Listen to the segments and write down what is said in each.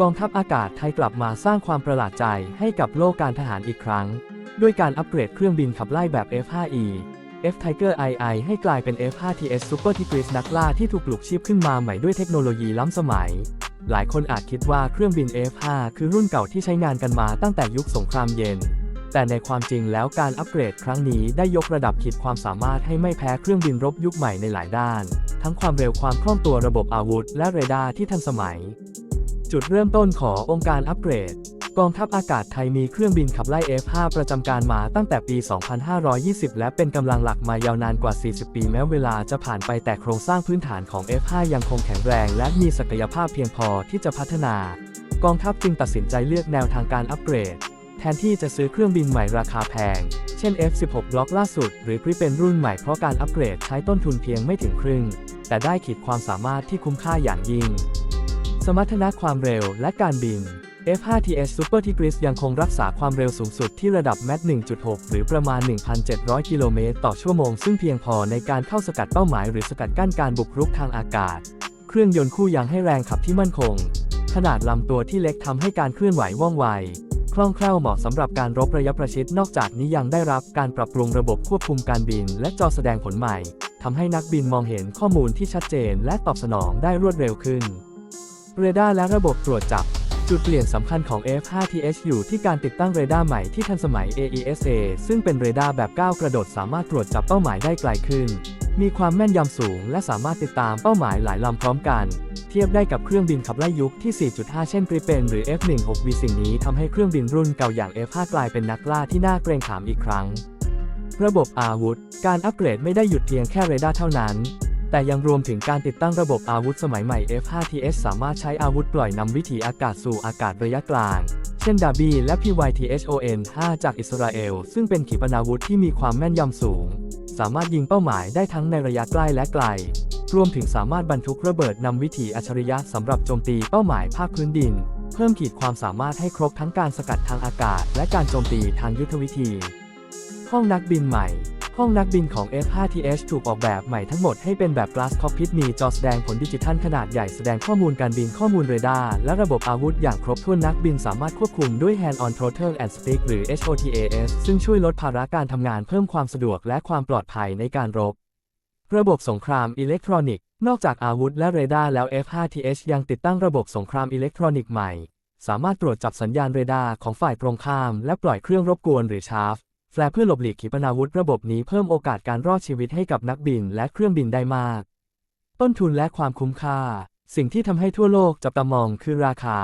กองทัพอากาศไทยกลับมาสร้างความประหลาดใจให้กับโลกการทหารอีกครั้ง ด้วยการอัปเกรดเครื่องบินขับไล่แบบ F5E F Tiger II ให้กลายเป็น F5TS Super Tigris นักล่าที่ถูกปลุกชีพขึ้นมาใหม่ด้วยเทคโนโลยีล้ำสมัย หลายคนอาจคิดว่าเครื่องบิน F5 คือรุ่นเก่าที่ใช้งานกันมาตั้งแต่ยุคสงครามเย็น แต่ในความจริงแล้วการอัปเกรดครั้งนี้ได้ยกระดับขีดความสามารถให้ไม่แพ้เครื่องบินรบยุคใหม่ในหลายด้าน ทั้งความเร็วความคล่องตัวระบบอาวุธ และเรดาร์ที่ทันสมัย จุดเริ่มต้นขององค์การอัปเกรด กองทัพอากาศไทยมีเครื่องบินขับไล่ F5 ประจำการมาตั้งแต่ปี 2520 และเป็นกำลังหลักมายาวนานกว่า 40 ปีแม้เวลาจะผ่านไปแต่โครงสร้างพื้นฐานของ F5 ยังคงแข็งแรง และมีศักยภาพเพียงพอที่จะพัฒนา กองทัพจึงตัดสินใจเลือกแนวทางการอัปเกรด แทนที่จะซื้อเครื่องบินใหม่ราคาแพง เช่น F16 บล็อกล่าสุด หรือคริเป็นรุ่นใหม่เพราะการอัปเกรดใช้ต้นทุนเพียงไม่ถึงครึ่ง แต่ได้ขีดความสามารถที่คุ้มค่าอย่างยิ่ง สมรรถนะความเร็วและการบิน F5TS Super Tigris ยังคงรักษาความเร็วสูงสุดที่ระดับแมท1.6 หรือประมาณ 1,700 กิโลเมตรต่อชั่วโมง ซึ่งเพียงพอในการเข้าสกัดเป้าหมายหรือสกัดกั้นการบุกรุกทางอากาศ เครื่องยนต์คู่ยังให้แรงขับที่มั่นคง ขนาดลำตัวที่เล็กทำให้การเคลื่อนไหวว่องไว คล่องแคล่วเหมาะสำหรับการรบระยะประชิด นอกจากนี้ยังได้รับการปรับปรุงระบบควบคุมการบิน และจอแสดงผลใหม่ทำให้นักบินมองเห็นข้อมูลที่ชัดเจน และตอบสนองได้รวดเร็วขึ้น เรดาร์และระบบตรวจจับ จุดเปลี่ยนสำคัญของ F5TH อยู่ที่การติดตั้งเรดาร์ใหม่ที่ทันสมัย AESA ซึ่งเป็นเรดาร์แบบก้าวกระโดดสามารถตรวจจับเป้าหมายได้ไกลขึ้น มีความแม่นยำสูง และสามารถติดตามเป้าหมายหลายลำพร้อมกัน เทียบได้กับเครื่องบินขับไล่ยุคที่ 4.5 เช่น Gripen หรือ F16V สิ่งนี้ทำให้เครื่องบินรุ่นเก่าอย่าง F5 กลายเป็นนักล่าที่น่าเกรงขามอีกครั้ง ระบบอาวุธ การอัปเกรดไม่ได้หยุดเพียงแค่เรดาร์เท่านั้น แต่ยังรวมถึงการติดตั้งระบบอาวุธสมัยใหม่ F5TS สามารถใช้อาวุธปล่อยนำวิถีอากาศสู่อากาศระยะกลาง เช่นดาบีและ PYTHON-5 จากอิสราเอล ซึ่งเป็นขีปนาวุธที่มีความแม่นยำสูง สามารถยิงเป้าหมายได้ทั้งในระยะใกล้และไกล รวมถึงสามารถบรรทุกระเบิดนำวิถีอัจฉริยะสำหรับโจมตีเป้าหมายภาคพื้นดิน เพิ่มขีดความสามารถให้ครบทั้งการสกัดทางอากาศ และการโจมตีทางยุทธวิธี ห้องนักบินใหม่ ห้องนักบินของ F5TH ถูกออกแบบใหม่ทั้งหมดให้เป็นแบบ Glass Cockpit มีจอแสดงผลดิจิทัลขนาดใหญ่แสดงข้อมูลการบินข้อมูลเรดาร์และระบบอาวุธอย่างครบถ้วนนักบินสามารถควบคุมด้วย Hand on Throttle and Stick หรือ HOTAS ซึ่งช่วยลดภาระการทำงานเพิ่มความสะดวกและความปลอดภัยในการรบ ระบบสงครามอิเล็กทรอนิกส์ นอกจากอาวุธและเรดาร์แล้ว F5TH ยังติดตั้งระบบสงครามอิเล็กทรอนิกส์ใหม่ สามารถตรวจจับสัญญาณเรดาร์ของฝ่ายตรงข้าม และปล่อยเครื่องรบกวนหรือชาร์ฟ แฟลเพื่อหลบหลีกขีปนาวุธระบบนี้เพิ่มโอกาสการรอดชีวิตให้กับนักบินและเครื่องบินได้มาก ต้นทุนและความคุ้มค่า สิ่งที่ทำให้ทั่วโลกจับตามองคือราคา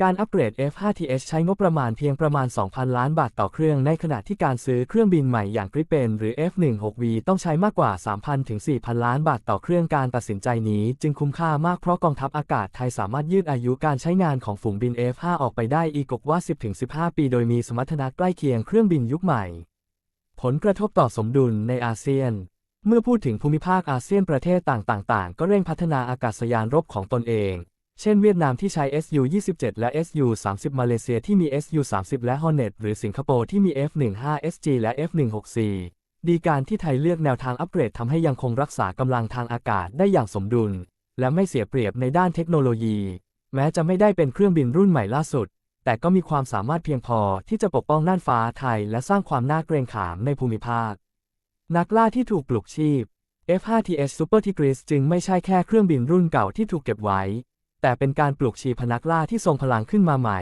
การอัปเกรด F5TH ใช้งบประมาณเพียงประมาณ 2,000 ล้านบาทต่อเครื่อง ในขณะที่การซื้อเครื่องบินใหม่อย่าง Gripen หรือ F16V ต้องใช้มากกว่า 3,000 ถึง 4,000 ล้านบาทต่อเครื่องการตัดสินใจนี้จึงคุ้มค่ามากเพราะกองทัพอากาศไทยสามารถยืดอายุการใช้งานของฝูงบิน F5 ออกไปได้อีกกว่า 10-15 ปีโดยมีสมรรถนะใกล้เคียงเครื่องบินยุคใหม่ ผลกระทบต่อสมดุลในอาเซียนเมื่อพูดถึงภูมิภาคอาเซียนประเทศต่างๆ ก็เร่งพัฒนาอากาศยานรบของตนเอง เช่นเวียดนามที่ใช้ SU-27 และ SU-30 มาเลเซียที่มี SU-30 และ Hornet หรือสิงคโปร์ที่มี F-15SG และ F-164 ดีการที่ไทยเลือกแนวทางอัปเกรดทำให้ยังคงรักษากำลังทางอากาศได้อย่างสมดุล และไม่เสียเปรียบในด้านเทคโนโลยี แม้จะไม่ได้เป็นเครื่องบินรุ่นใหม่ล่าสุด แต่ก็มีความสามารถเพียงพอที่จะปกป้องน่านฟ้าไทย และสร้างความน่าเกรงขามในภูมิภาค นักล่าที่ถูกปลุกชีพ F5TS Super Tigris จึงไม่ใช่แค่เครื่องบินรุ่นเก่าที่ถูกเก็บไว้ แต่เป็นการปลุกชีพนักล่าที่ทรงพลังขึ้นมาใหม่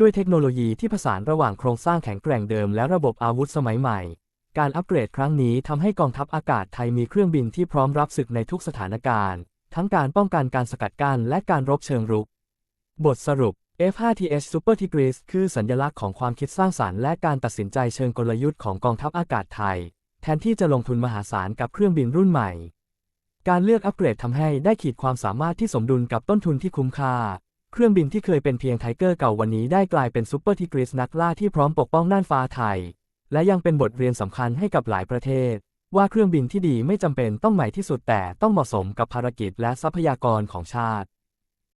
ด้วยเทคโนโลยีที่ผสานระหว่างโครงสร้างแข็งแกร่งเดิมและระบบอาวุธสมัยใหม่ การอัปเกรดครั้งนี้ทำให้กองทัพอากาศไทยมีเครื่องบินที่พร้อมรับศึกในทุกสถานการณ์ ทั้งการป้องกันการสกัดกั้นและการรบเชิงรุก บทสรุป F5TS Super Tigris คือสัญลักษณ์ของความคิดสร้างสารรค์และการตัดสินใจเชิงกลยุทธ์ของกองทัพอากาศไทย แทนที่จะลงทุนมหาศาลกับเครื่องบินรุ่นใหม่ การเลือกอัปเกรดทำให้ได้ขีดความสามารถที่สมดุลกับต้นทุนที่คุ้มค่า เครื่องบินที่เคยเป็นเพียงไทเกอร์เก่าวันนี้ได้กลายเป็นซูเปอร์ทิกริสนักล่าที่พร้อมปกป้องน่านฟ้าไทย และยังเป็นบทเรียนสำคัญให้กับหลายประเทศ ว่าเครื่องบินที่ดีไม่จำเป็นต้องใหม่ที่สุดแต่ต้องเหมาะสมกับภารกิจและทรัพยากรของชาติ